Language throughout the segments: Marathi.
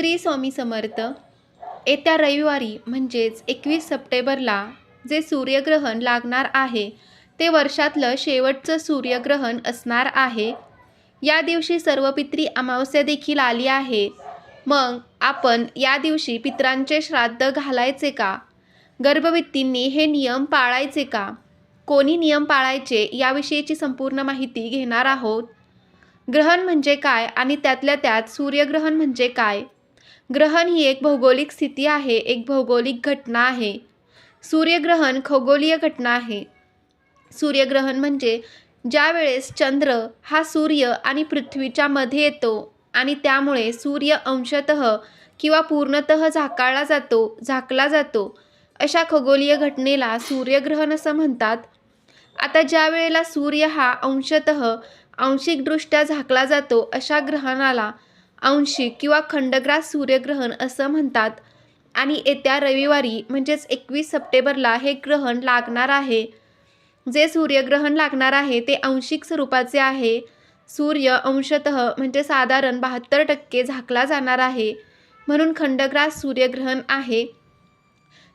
श्री स्वामी समर्थ. येत्या रविवारी म्हणजेच एकवीस सप्टेंबरला जे सूर्यग्रहण लागणार आहे ते वर्षातलं शेवटचं सूर्यग्रहण असणार आहे. या दिवशी सर्व पित्री अमावस्या देखील आली आहे. मग आपण या दिवशी पित्रांचे श्राद्ध घालायचे का? गर्भवृत्तींनी हे नियम पाळायचे का? कोणी नियम पाळायचे याविषयीची संपूर्ण माहिती घेणार आहोत. ग्रहण म्हणजे काय आणि त्यातल्या त्यात सूर्यग्रहण म्हणजे काय? ग्रहण ही एक भौगोलिक स्थिती आहे एक भौगोलिक घटना आहे. सूर्यग्रहण खगोलीय घटना आहे. सूर्यग्रहण म्हणजे ज्या वेळेस चंद्र हा सूर्य आणि पृथ्वीच्या मध्ये येतो आणि त्यामुळे सूर्य अंशतः किंवा पूर्णतः झाकाळला जातो झाकला जातो. अशा खगोलीय घटनेला सूर्यग्रहण असं म्हणतात. आता ज्या वेळेला सूर्य हा अंशतः आंशिकदृष्ट्या झाकला जातो अशा ग्रहणाला अंशिक किंवा खंडग्रास सूर्यग्रहण असं म्हणतात. आणि येत्या रविवारी म्हणजेच एकवीस सप्टेंबरला हे ग्रहण लागणार आहे. जे सूर्यग्रहण लागणार आहे ते आंशिक स्वरूपाचे आहे. सूर्य अंशतः म्हणजे साधारण बहात्तर टक्के झाकला जाणार आहे. म्हणून खंडग्रास सूर्यग्रहण आहे.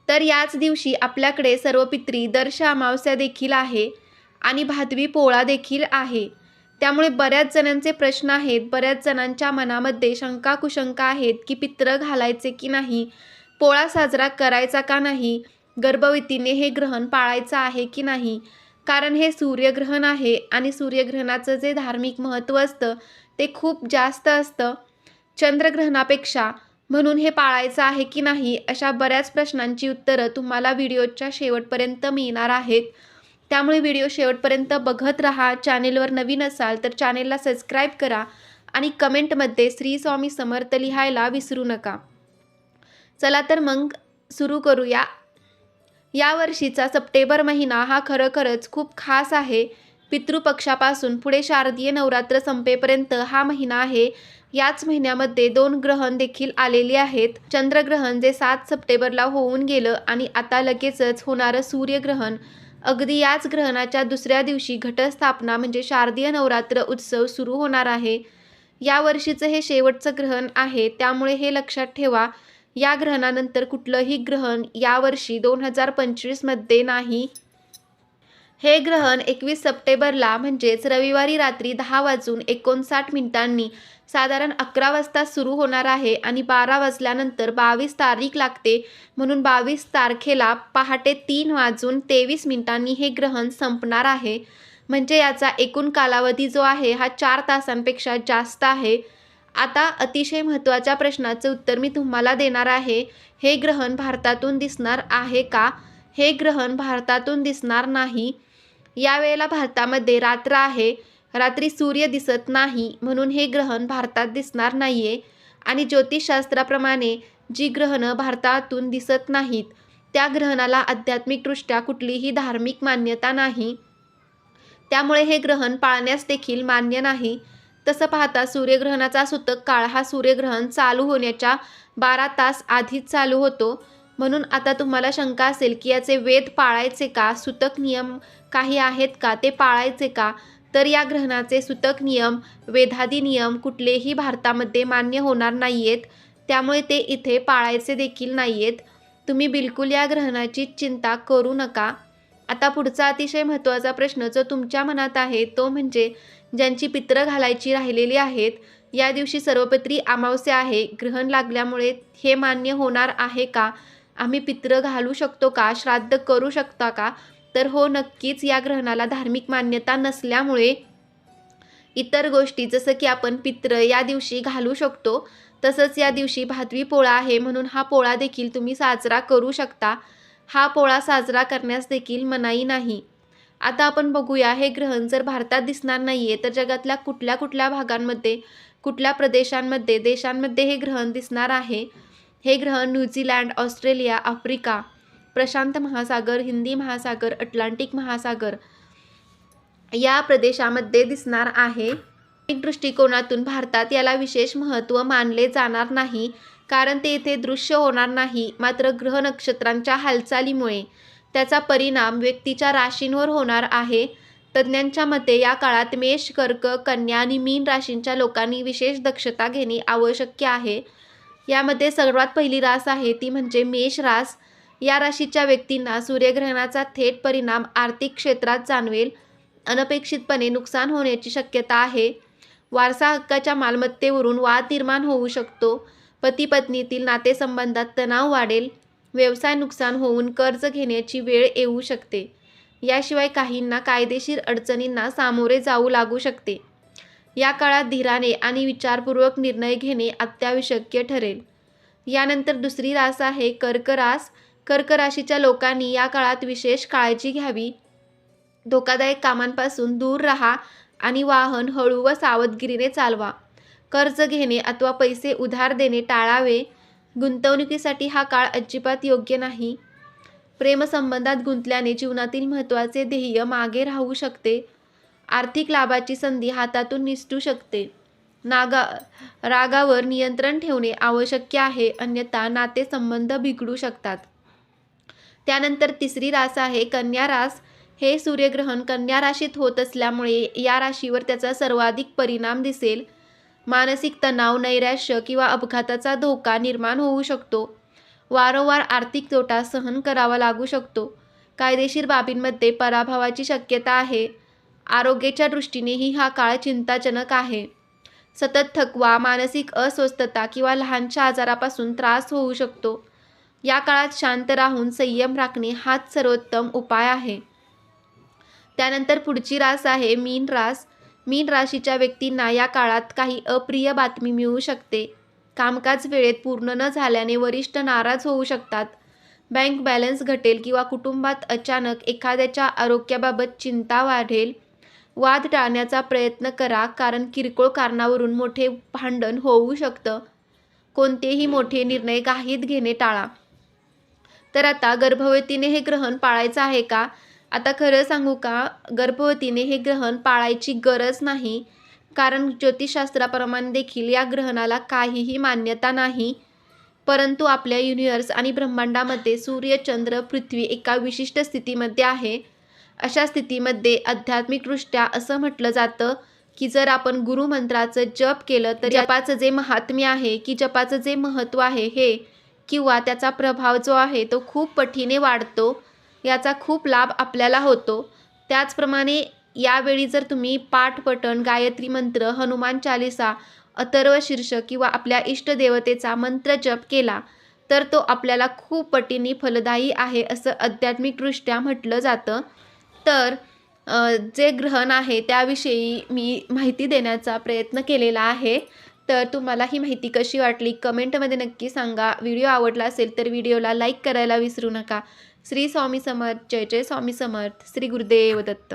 तर याच दिवशी आपल्याकडे सर्व पित्री दर्श अमावस्या देखील आहे. आणि भादवी पोळा देखील आहे. त्यामुळे बऱ्याच जणांचे प्रश्न आहेत बऱ्याच जणांच्या मनामध्ये शंका कुशंका आहेत की पित्र घालायचे की नाही पोळा साजरा करायचा का नाही गर्भवतीने हे ग्रहण पाळायचं आहे की नाही? कारण हे सूर्यग्रहण आहे आणि सूर्यग्रहणाचं जे धार्मिक महत्त्व असतं ते खूप जास्त असतं. चंद्रग्रहणापेक्षा म्हणून हे पाळायचं आहे की नाही अशा बऱ्याच प्रश्नांची उत्तरं तुम्हाला व्हिडिओच्या शेवटपर्यंत मिळणार आहेत. त्यामुळे व्हिडिओ शेवटपर्यंत बघत राहा चॅनेलवर नवीन असाल तर चॅनेलला सबस्क्राईब करा आणि कमेंटमध्ये श्री स्वामी समर्थ लिहायला विसरू नका. चला तर मग सुरू करूया. या वर्षीचा सप्टेंबर महिना हा खरोखरच खूप खास आहे. पितृपक्षापासून पुढे शारदीय नवरात्र संपेपर्यंत हा महिना आहे. याच महिन्यामध्ये दोन ग्रहण देखील आलेली आहेत. चंद्रग्रहण जे सात सप्टेंबरला होऊन गेलं आणि आता लगेचच होणारं सूर्यग्रहण अगदी याच ग्रहणाच्या दुसऱ्या दिवशी घटस्थापना म्हणजे शारदीय नवरात्र उत्सव सुरू होणार आहे. या वर्षीचं हे शेवटचं ग्रहण आहे त्यामुळे हे लक्षात ठेवा या ग्रहणानंतर कुठलंही ग्रहण यावर्षी दोन हजार पंचवीसमध्ये नाही. हे ग्रहण एकवीस सप्टेंबरला म्हणजेच रविवारी रात्री दहा वाजून एकोणसाठ मिनिटांनी साधारण अकरा वाजता सुरू होणार आहे आणि बारा वाजल्यानंतर बावीस तारीख लागते. म्हणून बावीस तारखेला पहाटे तीन वाजून तेवीस मिनिटांनी हे ग्रहण संपणार आहे. म्हणजे याचा एकूण कालावधी जो आहे हा चार तासांपेक्षा जास्त आहे. आता अतिशय महत्त्वाच्या प्रश्नाचं उत्तर मी तुम्हाला देणार आहे. हे ग्रहण भारतातून दिसणार आहे का? हे ग्रहण भारतातून दिसणार नाही. यावेळेला भारतामध्ये रात्र आहे. रात्री सूर्य दिसत नाही म्हणून हे ग्रहण भारतात दिसणार नाही आहे आणि ज्योतिषशास्त्राप्रमाणे जी ग्रहणं भारतातून दिसत नाहीत त्या ग्रहणाला आध्यात्मिकदृष्ट्या कुठलीही धार्मिक मान्यता नाही. त्यामुळे हे ग्रहण पाळण्यास देखील मान्य नाही. तसं पाहता सूर्यग्रहणाचा सुतक काळ हा सूर्यग्रहण चालू होण्याच्या बारा तास आधीच चालू होतो. म्हणून आता तुम्हाला शंका असेल की याचे वेद पाळायचे का? सुतक नियम काही आहेत का? ते पाळायचे का? तर या ग्रहणाचे सुतक नियम वेधादी नियम कुठलेही भारतामध्ये मान्य होणार नाही आहेत त्यामुळे ते इथे पाळायचे देखील नाही आहेत तुम्ही बिलकुल या ग्रहणाची चिंता करू नका. आता पुढचा अतिशय महत्त्वाचा प्रश्न जो तुमच्या मनात आहे तो म्हणजे ज्यांची पित्र घालायची राहिलेली आहेत या दिवशी सर्वपत्री अमावस्या आहे. ग्रहण लागल्यामुळे हे मान्य होणार आहे का? आम्ही पित्र घालू शकतो का? श्राद्ध करू शकता का? तर हो नक्कीच या ग्रहणाला धार्मिक मान्यता नसल्यामुळे इतर गोष्टी जसं की आपण पित्र या दिवशी घालू शकतो तसंच या दिवशी भादवी पोळा आहे म्हणून हा पोळा देखील तुम्ही साजरा करू शकता. हा पोळा साजरा करण्यास देखील मनाई नाही. आता आपण बघूया हे ग्रहण जर भारतात दिसणार नाही आहे तर जगातल्या कुठल्या कुठल्या भागांमध्ये कुठल्या प्रदेशांमध्ये देशांमध्ये हे ग्रहण दिसणार आहे? हे ग्रह न्यूझीलँड ऑस्ट्रेलिया आफ्रिका प्रशांत महासागर हिंदी महासागर अटलांटिक महासागर या प्रदेशामध्ये दिसणार आहे. एक दृष्टिकोनातून भारतात याला विशेष महत्त्व मानले जाणार नाही कारण ते येथे दृश्य होणार नाही मात्र ग्रह नक्षत्रांच्या हालचालीमुळे. त्याचा परिणाम व्यक्तीच्या राशींवर होणार आहे. तज्ज्ञांच्या मते या काळात मेष कर्क कन्या आणि मीन राशींच्या लोकांनी विशेष दक्षता घेणे आवश्यक आहे. यामध्ये सर्वात पहिली रास आहे ती म्हणजे मेष रास. या राशीच्या व्यक्तींना सूर्यग्रहणाचा थेट परिणाम आर्थिक क्षेत्रात जाणवेल. अनपेक्षितपणे नुकसान होण्याची शक्यता आहे. वारसा हक्काच्या मालमत्तेवरून वाद निर्माण होऊ शकतो. पती पत्नीतील नातेसंबंधात तणाव वाढेल. व्यवसाय नुकसान होऊन कर्ज घेण्याची वेळ येऊ शकते. याशिवाय काहींना कायदेशीर अडचणींना सामोरे जाऊ लागू शकते. या काळात धीराने आणि विचारपूर्वक निर्णय घेणे अत्यावश्यक ठरेल. यानंतर दुसरी रास आहे कर्क रास कर्क राशीच्या लोकांनी या काळात विशेष काळजी घ्यावी. धोकादायक कामांपासून दूर राहा आणि वाहन हळू व सावधगिरीने चालवा. कर्ज घेणे अथवा पैसे उधार देणे टाळावे. गुंतवणुकीसाठी हा काळ अजिबात योग्य नाही. प्रेमसंबंधात गुंतल्याने जीवनातील महत्त्वाचे ध्येय मागे राहू शकते. आर्थिक लाभाची संधी हातातून निसटू शकते. नागा रागावर नियंत्रण ठेवणे आवश्यक आहे अन्यथा नातेसंबंध बिघडू शकतात. त्यानंतर तिसरी रास आहे कन्या रास. हे सूर्यग्रहण कन्या राशीत होत असल्यामुळे या राशीवर त्याचा सर्वाधिक परिणाम दिसेल. मानसिक तणाव नैराश्य किंवा अपघाताचा धोका निर्माण होऊ शकतो. वारंवार आर्थिक तोटा सहन करावा लागू शकतो. कायदेशीर बाबींमध्ये पराभवाची शक्यता आहे. आरोग्याच्या दृष्टीनेही हा काळ चिंताजनक आहे. सतत थकवा मानसिक अस्वस्थता किंवा लहानशा आजारापासून त्रास होऊ शकतो. या काळात शांत राहून संयम राखणे हाच सर्वोत्तम उपाय आहे. त्यानंतर पुढची रास आहे मीन रास. मीन राशीच्या व्यक्तींना या काळात काही अप्रिय बातमी मिळू शकते. कामकाज वेळेत पूर्ण न झाल्याने वरिष्ठ नाराज होऊ शकतात. बँक बॅलन्स घटेल किंवा कुटुंबात अचानक एखाद्याच्या आरोग्याबाबत चिंता वाढेल. वाद टाळण्याचा प्रयत्न करा कारण किरकोळ कारणावरून मोठे भांडण होऊ शकतं. कोणतेही मोठे निर्णय घाईत घेणे टाळा. तर आता गर्भवतीने हे ग्रहण पाळायचं आहे का? आता खरं सांगू का? गर्भवतीने हे ग्रहण पाळायची गरज नाही कारण ज्योतिषशास्त्राप्रमाणे देखील या ग्रहणाला काहीही मान्यता नाही. परंतु आपल्या युनिवर्स आणि ब्रह्मांडामध्ये सूर्य चंद्र पृथ्वी एका विशिष्ट स्थितीमध्ये आहे. अशा स्थितीमध्ये आध्यात्मिकदृष्ट्या असं म्हटलं जातं की जर आपण गुरुमंत्राचं जप केलं तर जपाचं जे महात्म्य आहे की जपाचं जे महत्त्व आहे हे किंवा त्याचा प्रभाव जो आहे तो खूप पटीने वाढतो याचा खूप लाभ आपल्याला होतो. त्याचप्रमाणे यावेळी जर तुम्ही पाठपठण गायत्री मंत्र हनुमान चालिसा अथर्व शीर्ष किंवा आपल्या इष्टदेवतेचा मंत्र जप केला तर तो आपल्याला खूप पटीने फलदायी आहे असं आध्यात्मिकदृष्ट्या म्हटलं जातं. तर जे ग्रहण आहे त्याविषयी मी माहिती देण्याचा प्रयत्न केलेला आहे. तर तुम्हाला ही माहिती कशी वाटली? कमेंटमध्ये नक्की सांगा. व्हिडिओ आवडला असेल तर व्हिडिओला लाईक करायला विसरू नका. श्री स्वामी समर्थ. जय जय स्वामी समर्थ. श्री गुरुदेव दत्त.